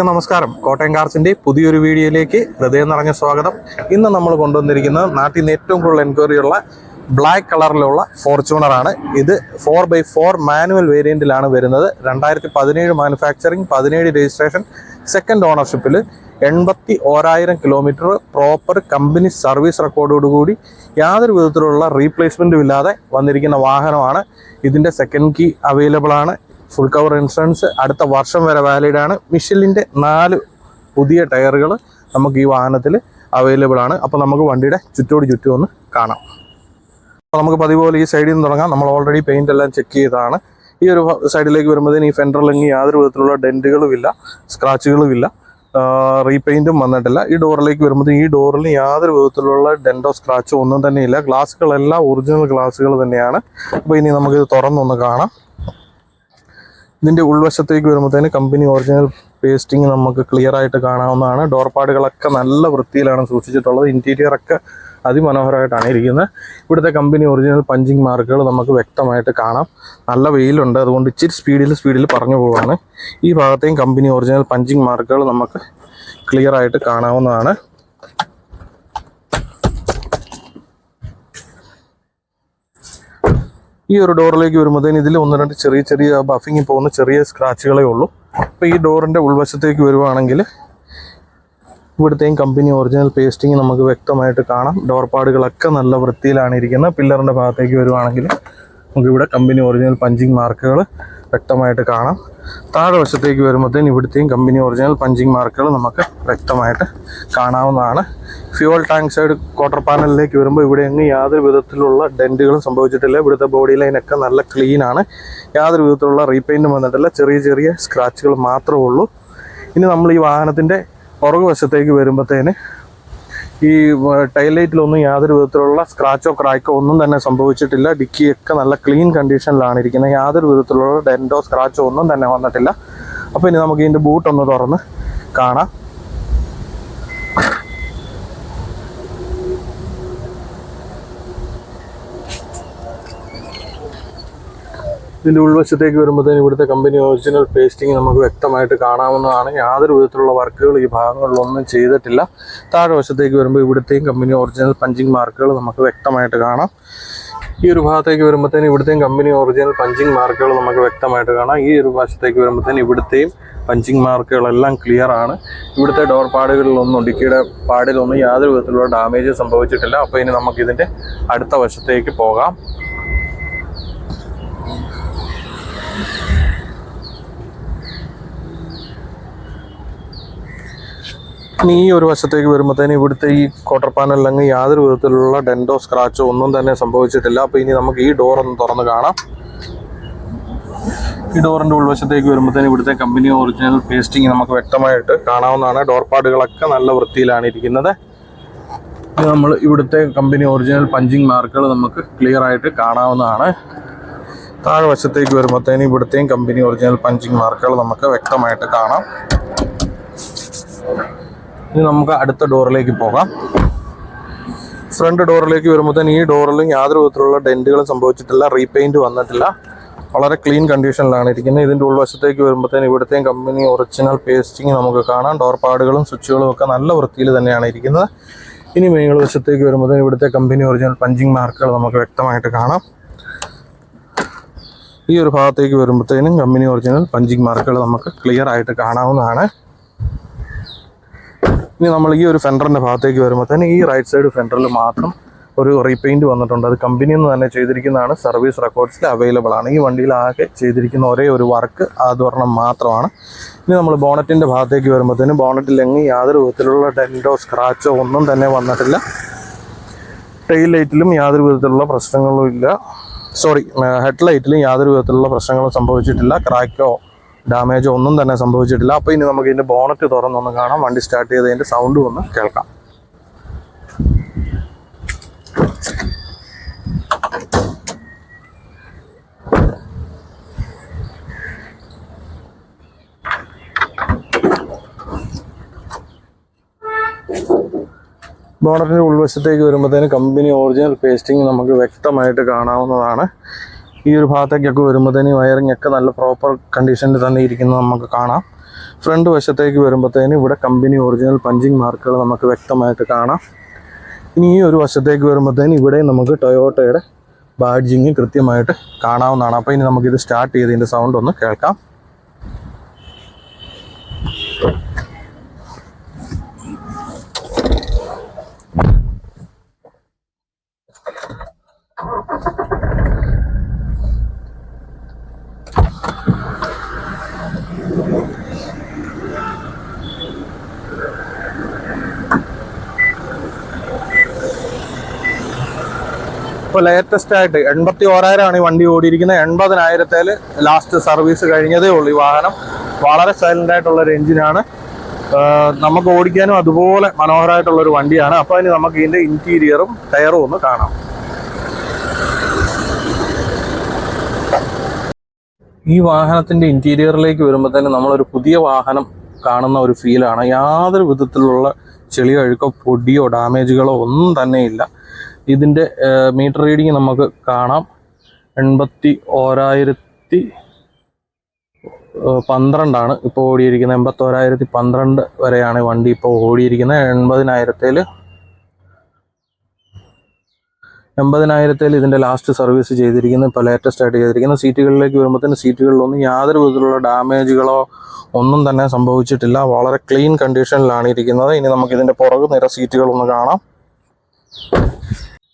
എല്ലാവർക്കും നമസ്കാരം. കോട്ടയം കാർസിന്റെ പുതിയൊരു വീഡിയോയിലേക്ക് ഹൃദയം നിറഞ്ഞ സ്വാഗതം. ഇന്ന് നമ്മൾ കൊണ്ടുവന്നിരിക്കുന്നത് നാട്ടിൽ നിന്ന് ഏറ്റവും കൂടുതൽ എൻക്വയറി ഉള്ള ബ്ലാക്ക് കളറിലുള്ള ഫോർച്യൂണർ ആണ്. ഇത് ഫോർ ബൈ ഫോർ മാനുവൽ വേരിയന്റിലാണ് വരുന്നത്. രണ്ടായിരത്തി പതിനേഴ് മാനുഫാക്ചറിങ് പതിനേഴ് രജിസ്ട്രേഷൻ സെക്കൻഡ് ഓണർഷിപ്പിൽ എൺപത്തി ഓരായിരം കിലോമീറ്റർ പ്രോപ്പർ കമ്പനി സർവീസ് റെക്കോർഡോടുകൂടി യാതൊരു വിധത്തിലുള്ള റീപ്ലേസ്മെന്റും ഇല്ലാതെ വന്നിരിക്കുന്ന വാഹനമാണ്. ഇതിന്റെ സെക്കൻഡ് കീ അവൈലബിൾ ആണ്. ഫുൾ കവർ ഇൻഷുറൻസ് അടുത്ത വർഷം വരെ വാലിഡ് ആണ്. മിഷലിന്റെ നാല് പുതിയ ടയറുകൾ നമുക്ക് ഈ വാഹനത്തിൽ അവൈലബിൾ ആണ്. അപ്പോൾ നമുക്ക് വണ്ടിയുടെ ചുറ്റോട് ചുറ്റും ഒന്ന് കാണാം. അപ്പോൾ നമുക്ക് പതിപോലെ പോലെ ഈ സൈഡിൽ നിന്ന് തുടങ്ങാം. നമ്മൾ ഓൾറെഡി പെയിന്റ് എല്ലാം ചെക്ക് ചെയ്തതാണ്. ഈ ഒരു സൈഡിലേക്ക് വരുമ്പോഴത്തേന് ഈ ഫെൻഡറിലെങ്കിൽ യാതൊരു വിധത്തിലുള്ള ഡെന്റുകളും ഇല്ല സ്ക്രാച്ചുകളും ഇല്ല. റീപെയിന്റും വന്നിട്ടില്ല. ഈ ഡോറിലേക്ക് വരുമ്പോൾ ഈ ഡോറിൽ യാതൊരു വിധത്തിലുള്ള ഡെന്റോ സ്ക്രാച്ചോ ഒന്നും തന്നെയില്ല ഇല്ല. ഗ്ലാസ്സുകളെല്ലാം ഒറിജിനൽ ഗ്ലാസ്സുകൾ തന്നെയാണ്. അപ്പോൾ ഇനി നമുക്കിത് തുറന്നൊന്ന് കാണാം. ഇതിന്റെ ഉൾവശത്തേക്ക് വരുമ്പോഴത്തേന് കമ്പനി ഒറിജിനൽ പേസ്റ്റിംഗ് നമുക്ക് ക്ലിയർ ആയിട്ട് കാണാവുന്നതാണ്. ഡോർപാടുകളൊക്കെ നല്ല വൃത്തിയിലാണ് സൂക്ഷിച്ചിട്ടുള്ളത്. ഇന്റീരിയർ ഒക്കെ അതിമനോഹരമായിട്ടാണ് ഇരിക്കുന്നത്. ഇവിടുത്തെ കമ്പനി ഒറിജിനൽ പഞ്ചിങ് മാർക്കുകൾ നമുക്ക് വ്യക്തമായിട്ട് കാണാം. നല്ല വെയിലുണ്ട്. അതുകൊണ്ട് ഇച്ചിരി സ്പീഡിൽ സ്പീഡിൽ പറഞ്ഞു പോവാണ്. ഈ ഭാഗത്തെയും കമ്പനി ഒറിജിനൽ പഞ്ചിങ് മാർക്കുകൾ നമുക്ക് ക്ലിയർ ആയിട്ട് കാണാവുന്നതാണ്. ഈ ഒരു ഡോറിലേക്ക് വരുമ്പോഴത്തേന് ഇതിൽ ഒന്ന് രണ്ട് ചെറിയ ചെറിയ ബഫിങ് പോകുന്ന ചെറിയ സ്ക്രാച്ചുകളേ ഉള്ളൂ. അപ്പോൾ ഈ ഡോറിന്റെ ഉൾവശത്തേക്ക് വരുവാണെങ്കിൽ ഇവിടുത്തെയും കമ്പനി ഒറിജിനൽ പേസ്റ്റിംഗ് നമുക്ക് വ്യക്തമായിട്ട് കാണാം. ഡോർ പാടുകളൊക്കെ നല്ല വൃത്തിയിലാണ് ഇരിക്കുന്നത്. പില്ലറിന്റെ ഭാഗത്തേക്ക് വരുവാണെങ്കിൽ നമുക്കിവിടെ കമ്പനി ഒറിജിനൽ പഞ്ചിങ് മാർക്കുകൾ വ്യക്തമായിട്ട് കാണാം. താഴെ വശത്തേക്ക് വരുമ്പോഴത്തേന് ഇവിടുത്തെയും കമ്പനി ഒറിജിനൽ പഞ്ചിങ് മാർക്കുകൾ നമുക്ക് വ്യക്തമായിട്ട് കാണാവുന്നതാണ്. ഫ്യൂവൽ ടാങ്ക് സൈഡ് ക്വാർട്ടർ പാനലിലേക്ക് വരുമ്പോൾ ഇവിടെ എങ്ങും യാതൊരു വിധത്തിലുള്ള ഡെന്റുകളും സംഭവിച്ചിട്ടില്ല. ഇവിടുത്തെ ബോഡി ലൈനൊക്കെ നല്ല ക്ലീൻ ആണ്. യാതൊരു വിധത്തിലുള്ള റീപെയിന്റും വന്നിട്ടില്ല. ചെറിയ ചെറിയ സ്ക്രാച്ചുകൾ മാത്രമേ ഉള്ളൂ. ഇനി നമ്മൾ ഈ വാഹനത്തിന്റെ പുറകു വശത്തേക്ക് വരുമ്പോഴത്തേന് ഈ ടൈലൈറ്റിലൊന്നും യാതൊരു വിധത്തിലുള്ള സ്ക്രാച്ചോ ക്രാക്കോ ഒന്നും തന്നെ സംഭവിച്ചിട്ടില്ല. ഡിക്കിയൊക്കെ നല്ല ക്ലീൻ കണ്ടീഷനിലാണ് ഇരിക്കുന്നത്. യാതൊരു വിധത്തിലുള്ള ഡെന്റോ സ്ക്രാച്ചോ ഒന്നും തന്നെ വന്നിട്ടില്ല. അപ്പോൾ ഇനി നമുക്ക് ഇതിന്റെ ബൂട്ടൊന്ന് തുറന്ന് കാണാം. ഇതിന്റെ ഉൾവശത്തേക്ക് വരുമ്പോഴത്തേന് ഇവിടുത്തെ കമ്പനി ഒറിജിനൽ പേസ്റ്റിംഗ് നമുക്ക് വ്യക്തമായിട്ട് കാണാവുന്നതാണ്. യാതൊരു വിധത്തിലുള്ള വർക്കുകൾ ഈ ഭാഗങ്ങളിലൊന്നും ചെയ്തിട്ടില്ല. താഴെ വശത്തേക്ക് വരുമ്പോൾ ഇവിടുത്തെയും കമ്പനി ഒറിജിനൽ പഞ്ചിങ് മാർക്കുകൾ നമുക്ക് വ്യക്തമായിട്ട് കാണാം. ഈ ഒരു ഭാഗത്തേക്ക് വരുമ്പോഴത്തേന് ഇവിടുത്തെയും കമ്പനി ഒറിജിനൽ പഞ്ചിങ് മാർക്കുകൾ നമുക്ക് വ്യക്തമായിട്ട് കാണാം. ഈ ഒരു വശത്തേക്ക് വരുമ്പോഴത്തേന് ഇവിടുത്തെയും പഞ്ചിങ് മാർക്കുകളെല്ലാം ക്ലിയർ ആണ്. ഇവിടുത്തെ ഡോർ പാടുകളിലൊന്നും ഡിക്കിയുടെ പാടിലൊന്നും യാതൊരു വിധത്തിലുള്ള ഡാമേജ് സംഭവിച്ചിട്ടില്ല. അപ്പോൾ ഇനി നമുക്കിതിന്റെ അടുത്ത വശത്തേക്ക് പോകാം. ഇനി ഈ ഒരു വശത്തേക്ക് വരുമ്പോഴത്തേന് ഇവിടുത്തെ ഈ ക്വാർട്ടർ പാനലിലങ്ങ് യാതൊരു വിധത്തിലുള്ള ഡെൻഡോ സ്ക്രാച്ചോ ഒന്നും തന്നെ സംഭവിച്ചിട്ടില്ല. അപ്പോൾ ഇനി നമുക്ക് ഈ ഡോർ ഒന്ന് തുറന്ന് കാണാം. ഈ ഡോറിന്റെ ഉൾവശത്തേക്ക് വരുമ്പോഴത്തേന് ഇവിടുത്തെ കമ്പനി ഒറിജിനൽ പേസ്റ്റിംഗ് നമുക്ക് വ്യക്തമായിട്ട് കാണാവുന്നതാണ്. ഡോർ പാടുകളൊക്കെ നല്ല വൃത്തിയിലാണ് ഇരിക്കുന്നത്. നമ്മൾ ഇവിടുത്തെ കമ്പനി ഒറിജിനൽ പഞ്ചിങ് മാർക്കുകൾ നമുക്ക് ക്ലിയർ ആയിട്ട് കാണാവുന്നതാണ്. താഴെ വശത്തേക്ക് വരുമ്പോഴത്തേന് ഇവിടുത്തെയും കമ്പനി ഒറിജിനൽ പഞ്ചിങ് മാർക്കുകൾ നമുക്ക് വ്യക്തമായിട്ട് കാണാം. ഇനി നമുക്ക് അടുത്ത ഡോറിലേക്ക് പോകാം. ഫ്രണ്ട് ഡോറിലേക്ക് വരുമ്പോൾ തന്നെ ഈ ഡോറിലും യാതൊരു വിധത്തിലുള്ള ഡെന്റുകളും സംഭവിച്ചിട്ടില്ല റീപെയിന്റ് വന്നിട്ടില്ല. വളരെ ക്ലീൻ കണ്ടീഷനിലാണ് ഇരിക്കുന്നത്. ഇതിന്റെ ഉൾവശത്തേക്ക് വരുമ്പോഴത്തേന് ഇവിടുത്തെയും കമ്പനി ഒറിജിനൽ പേസ്റ്റിംഗ് നമുക്ക് കാണാം. ഡോർ പാടുകളും സ്വിച്ചുകളും ഒക്കെ നല്ല വൃത്തിയിൽ തന്നെയാണ് ഇരിക്കുന്നത്. ഇനി മേൾ വശത്തേക്ക് വരുമ്പോഴത്തേന് ഇവിടുത്തെ കമ്പനി ഒറിജിനൽ പഞ്ചിങ് മാർക്കുകൾ നമുക്ക് വ്യക്തമായിട്ട് കാണാം. ഈ ഒരു ഭാഗത്തേക്ക് വരുമ്പോഴത്തേനും കമ്പനി ഒറിജിനൽ പഞ്ചിങ് മാർക്കുകൾ നമുക്ക് ക്ലിയർ ആയിട്ട് കാണാവുന്നതാണ്. ഇനി നമ്മൾ ഈ ഒരു ഫെൻഡറിന്റെ ഭാഗത്തേക്ക് വരുമ്പോൾ തന്നെ ഈ റൈറ്റ് സൈഡ് ഫെൻഡറിൽ മാത്രം ഒരു റീപെയിന്റ് വന്നിട്ടുണ്ട്. അത് കമ്പനിയിൽ നിന്ന് തന്നെ ചെയ്തിരിക്കുന്നതാണ്. സർവീസ് റെക്കോർഡ്സിൽ അവൈലബിൾ ആണ്. ഈ വണ്ടിയിൽ ആകെ ചെയ്തിരിക്കുന്ന ഒരേ ഒരു വർക്ക് ആ ഒരെണ്ണം മാത്രമാണ്. ഇനി നമ്മൾ ബോണറ്റിന്റെ ഭാഗത്തേക്ക് വരുമ്പോഴത്തേനും ബോണറ്റിൽ എങ്ങും യാതൊരു വിധത്തിലുള്ള ഡെന്റോ സ്ക്രാച്ചോ ഒന്നും തന്നെ വന്നിട്ടില്ല. ടെയിൽ ലൈറ്റിലും യാതൊരു വിധത്തിലുള്ള പ്രശ്നങ്ങളും ഇല്ല. സോറി ഹെഡ് ലൈറ്റിലും യാതൊരു വിധത്തിലുള്ള പ്രശ്നങ്ങളും സംഭവിച്ചിട്ടില്ല. ക്രാക്കോ ഡാമേജോ ഒന്നും തന്നെ സംഭവിച്ചിട്ടില്ല. അപ്പോൾ ഇനി നമുക്ക് ഇതിന്റെ ബോണറ്റ് തുറന്നൊന്ന് കാണാം. വണ്ടി സ്റ്റാർട്ട് ചെയ്തതിന്റെ സൗണ്ടും ഒന്ന് കേൾക്കാം. ബോണറ്റിന്റെ ഉൾവശത്തേക്ക് വരുമ്പോഴത്തേന് കമ്പനി ഒറിജിനൽ പേസ്റ്റിംഗ് നമുക്ക് വ്യക്തമായിട്ട് കാണാവുന്നതാണ്. ഈ ഒരു ഭാഗത്തേക്കൊക്കെ വരുമ്പോഴത്തേന് വയറിംഗ് ഒക്കെ നല്ല പ്രോപ്പർ കണ്ടീഷനിൽ തന്നെ ഇരിക്കുന്നത് നമുക്ക് കാണാം. ഫ്രണ്ട് വശത്തേക്ക് വരുമ്പോഴത്തേന് ഇവിടെ കമ്പനി ഒറിജിനൽ പഞ്ചിങ് മാർക്കുകൾ നമുക്ക് വ്യക്തമായിട്ട് കാണാം. ഇനി ഈ ഒരു വശത്തേക്ക് വരുമ്പോഴത്തേന് ഇവിടെ നമുക്ക് ടൊയോട്ടയുടെ ബാഡ്ജിങ് കൃത്യമായിട്ട് കാണാവുന്നതാണ്. അപ്പോൾ ഇനി നമുക്കിത് സ്റ്റാർട്ട് ചെയ്ത് ഇതിന്റെ സൗണ്ട് ഒന്ന് കേൾക്കാം. ഇപ്പോൾ ലേറ്റസ്റ്റ് ആയിട്ട് എൺപത്തി ഓരായിരമാണ് ഈ വണ്ടി ഓടിയിരിക്കുന്നത്. എൺപതിനായിരത്തിൽ ലാസ്റ്റ് സർവീസ് കഴിഞ്ഞതേ ഉള്ളൂ ഈ വാഹനം. വളരെ സൈലന്റ് ആയിട്ടുള്ള ഒരു എഞ്ചിനാണ് നമുക്ക് ഓടിക്കാനും അതുപോലെ മനോഹരമായിട്ടുള്ള ഒരു വണ്ടിയാണ്. അപ്പോൾ അതിന് നമുക്ക് ഇതിന്റെ ഇന്റീരിയറും ടയറും ഒന്ന് കാണാം. ഈ വാഹനത്തിന്റെ ഇന്റീരിയറിലേക്ക് വരുമ്പോൾ തന്നെ നമ്മളൊരു പുതിയ വാഹനം കാണുന്ന ഒരു ഫീലാണ് യാതൊരു വിധത്തിലുള്ള ചെളിയോ അഴുക്കോ പൊടിയോ ഡാമേജുകളോ ഒന്നും തന്നെയില്ല ഇതിന്റെ മീറ്റർ റീഡിങ് നമുക്ക് കാണാം. എൺപത്തി ഓരായിരത്തി പന്ത്രണ്ടാണ് ഇപ്പോൾ ഓടിയിരിക്കുന്നത്. എൺപത്തോരായിരത്തി പന്ത്രണ്ട് വരെയാണ് വണ്ടി ഇപ്പോൾ ഓടിയിരിക്കുന്നത്. എൺപതിനായിരത്തിൽ എൺപതിനായിരത്തിൽ ഇതിന്റെ ലാസ്റ്റ് സർവീസ് ചെയ്തിരിക്കുന്നത് ഇപ്പോൾ ലേറ്റസ്റ്റ് ആയിട്ട് ചെയ്തിരിക്കുന്നത് സീറ്റുകളിലേക്ക് വരുമ്പോഴത്തേന് സീറ്റുകളിലൊന്നും യാതൊരു വിധത്തിലുള്ള ഡാമേജുകളോ ഒന്നും തന്നെ സംഭവിച്ചിട്ടില്ല. വളരെ ക്ലീൻ കണ്ടീഷനിലാണ് ഇരിക്കുന്നത്. ഇനി നമുക്ക് ഇതിന്റെ പുറകു നിര സീറ്റുകളൊന്ന് കാണാം.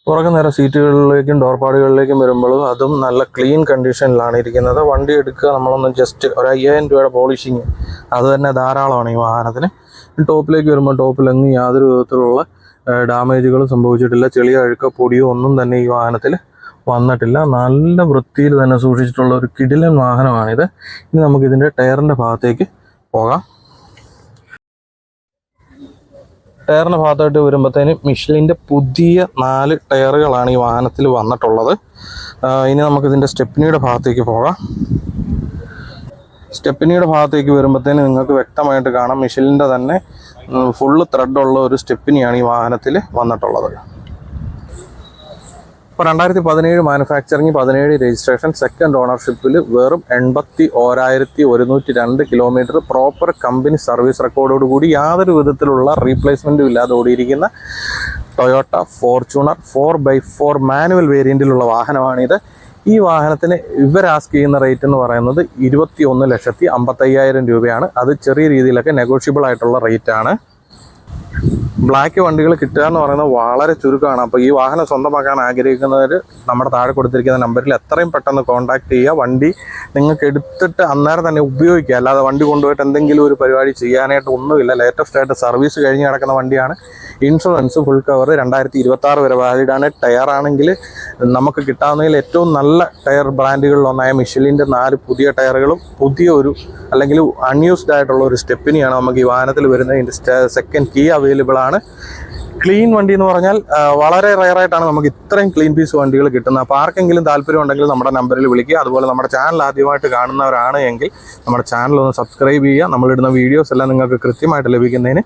പുറകു നേരം സീറ്റുകളിലേക്കും ഡോർപാടുകളിലേക്കും വരുമ്പോൾ അതും നല്ല ക്ലീൻ കണ്ടീഷനിലാണ് ഇരിക്കുന്നത്. വണ്ടി എടുക്കുക നമ്മളൊന്ന് ജസ്റ്റ് ഒരു അയ്യായിരം രൂപയുടെ പോളിഷിങ് അത് തന്നെ ധാരാളമാണ് ഈ വാഹനത്തിന്. ടോപ്പിലേക്ക് വരുമ്പോൾ ടോപ്പിലെങ്ങും യാതൊരു വിധത്തിലുള്ള ഡാമേജുകളും സംഭവിച്ചിട്ടില്ല. ചെളിയോ അഴുക്കോ പൊടിയോ ഒന്നും തന്നെ ഈ വാഹനത്തിൽ വന്നിട്ടില്ല. നല്ല വൃത്തിയിൽ തന്നെ സൂക്ഷിച്ചിട്ടുള്ള ഒരു കിടിലൻ വാഹനമാണിത്. ഇനി നമുക്കിതിന്റെ ടയറിന്റെ ഭാഗത്തേക്ക് പോകാം. ടയറിന്റെ ഭാഗത്തായിട്ട് വരുമ്പോഴത്തേന് മിഷലിന്റെ പുതിയ നാല് ടയറുകളാണ് ഈ വാഹനത്തിൽ വന്നിട്ടുള്ളത്. ഇനി നമുക്കിതിന്റെ സ്റ്റെപ്പിനിയുടെ ഭാഗത്തേക്ക് പോകാം. സ്റ്റെപ്പിനിയുടെ ഭാഗത്തേക്ക് വരുമ്പോഴത്തേന് നിങ്ങൾക്ക് വ്യക്തമായിട്ട് കാണാം മിഷലിന്റെ തന്നെ ഫുള്ള് ത്രെഡുള്ള ഒരു സ്റ്റെപ്പിനിയാണ് ഈ വാഹനത്തിൽ വന്നിട്ടുള്ളത്. ഇപ്പോൾ രണ്ടായിരത്തി പതിനേഴ് മാനുഫാക്ചറിങ് പതിനേഴ് രജിസ്ട്രേഷൻ സെക്കൻഡ് ഓണർഷിപ്പിൽ വെറും എൺപത്തി ഓരായിരത്തി ഒരുന്നൂറ്റി രണ്ട് കിലോമീറ്റർ പ്രോപ്പർ കമ്പനി സർവീസ് റെക്കോർഡോട് കൂടി യാതൊരു വിധത്തിലുള്ള റീപ്ലേസ്മെന്റും ഇല്ലാതെ ഓടിയിരിക്കുന്ന Toyota Fortuner four by four manual വേരിയന്റിലുള്ള വാഹനമാണിത്. ഈ വാഹനത്തിന് ഇവർ ആസ്ക് ചെയ്യുന്ന റേറ്റ് എന്ന് പറയുന്നത് ഇരുപത്തി ഒന്ന് ലക്ഷത്തി അമ്പത്തയ്യായിരം രൂപയാണ്. അത് ചെറിയ രീതിയിലൊക്കെ നെഗോഷ്യബിൾ ആയിട്ടുള്ള റേറ്റ് ആണ്. ബ്ലാക്ക് വണ്ടികൾ കിട്ടുക എന്ന് പറയുന്നത് വളരെ ചുരുക്കമാണ്. അപ്പോൾ ഈ വാഹനം സ്വന്തമാക്കാൻ ആഗ്രഹിക്കുന്നവർ നമ്മുടെ താഴെ കൊടുത്തിരിക്കുന്ന നമ്പറിൽ എത്രയും പെട്ടെന്ന് കോൺടാക്ട് ചെയ്യുക. വണ്ടി നിങ്ങൾക്ക് എടുത്തിട്ട് അന്നേരം തന്നെ ഉപയോഗിക്കുക. അല്ലാതെ വണ്ടി കൊണ്ടുപോയിട്ട് എന്തെങ്കിലും ഒരു പരിപാടി ചെയ്യാനായിട്ട് ഒന്നുമില്ല. ലേറ്റസ്റ്റ് ആയിട്ട് സർവീസ് കഴിഞ്ഞ് കിടക്കുന്ന വണ്ടിയാണ്. ഇൻഷുറൻസ് ഫുൾ കവർ രണ്ടായിരത്തി ഇരുപത്തി ആറ് വരെ വാലിഡാണ് ടയർ ആണെങ്കിൽ നമുക്ക് കിട്ടാവുന്നതിൽ ഏറ്റവും നല്ല ടയർ ബ്രാൻഡുകളിലൊന്നായ മിഷലിന്റെ നാല് പുതിയ ടയറുകളും പുതിയ ഒരു അല്ലെങ്കിൽ അൺയൂസ്ഡ് ആയിട്ടുള്ള ഒരു സ്റ്റെപ്പിനെയാണ് നമുക്ക് ഈ വാഹനത്തിൽ വരുന്നത്. ഇതിന്റെ സെക്കൻഡ് കീ അവൈലബിൾ ആണ്. ക്ലീൻ വണ്ടി എന്ന് പറഞ്ഞാൽ വളരെ റയർ ആയിട്ടാണ് നമുക്ക് ഇത്രയും ക്ലീൻ പീസ് വണ്ടികൾ കിട്ടുന്നത്. അപ്പോൾ ആർക്കെങ്കിലും താല്പര്യം ഉണ്ടെങ്കിൽ നമ്മുടെ നമ്പറിൽ വിളിക്കുക. അതുപോലെ നമ്മുടെ ചാനൽ ആദ്യമായിട്ട് കാണുന്നവരാണ് എങ്കിൽ നമ്മുടെ ചാനൽ ഒന്ന് സബ്സ്ക്രൈബ് ചെയ്യുക. നമ്മളിടുന്ന വീഡിയോസ് എല്ലാം നിങ്ങൾക്ക് കൃത്യമായിട്ട് ലഭിക്കുന്നതിന്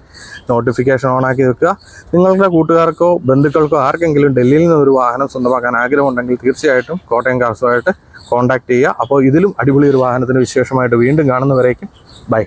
നോട്ടിഫിക്കേഷൻ ഓൺ ആക്കി വെക്കുക. നിങ്ങളുടെ കൂട്ടുകാർക്കോ ബന്ധുക്കൾക്കോ ആർക്കെങ്കിലും ഡൽഹിയിൽ നിന്ന് ഒരു വാഹനം സ്വന്തമാക്കാൻ ആഗ്രഹമുണ്ടെങ്കിൽ തീർച്ചയായിട്ടും കോട്ടയം കാർസുമായിട്ട് കോൺടാക്ട് ചെയ്യുക. അപ്പോൾ ഇതിലും അടിപൊളി ഒരു വാഹനത്തിന് വിശേഷമായിട്ട് വീണ്ടും കാണുന്നവരേക്കും. ബൈ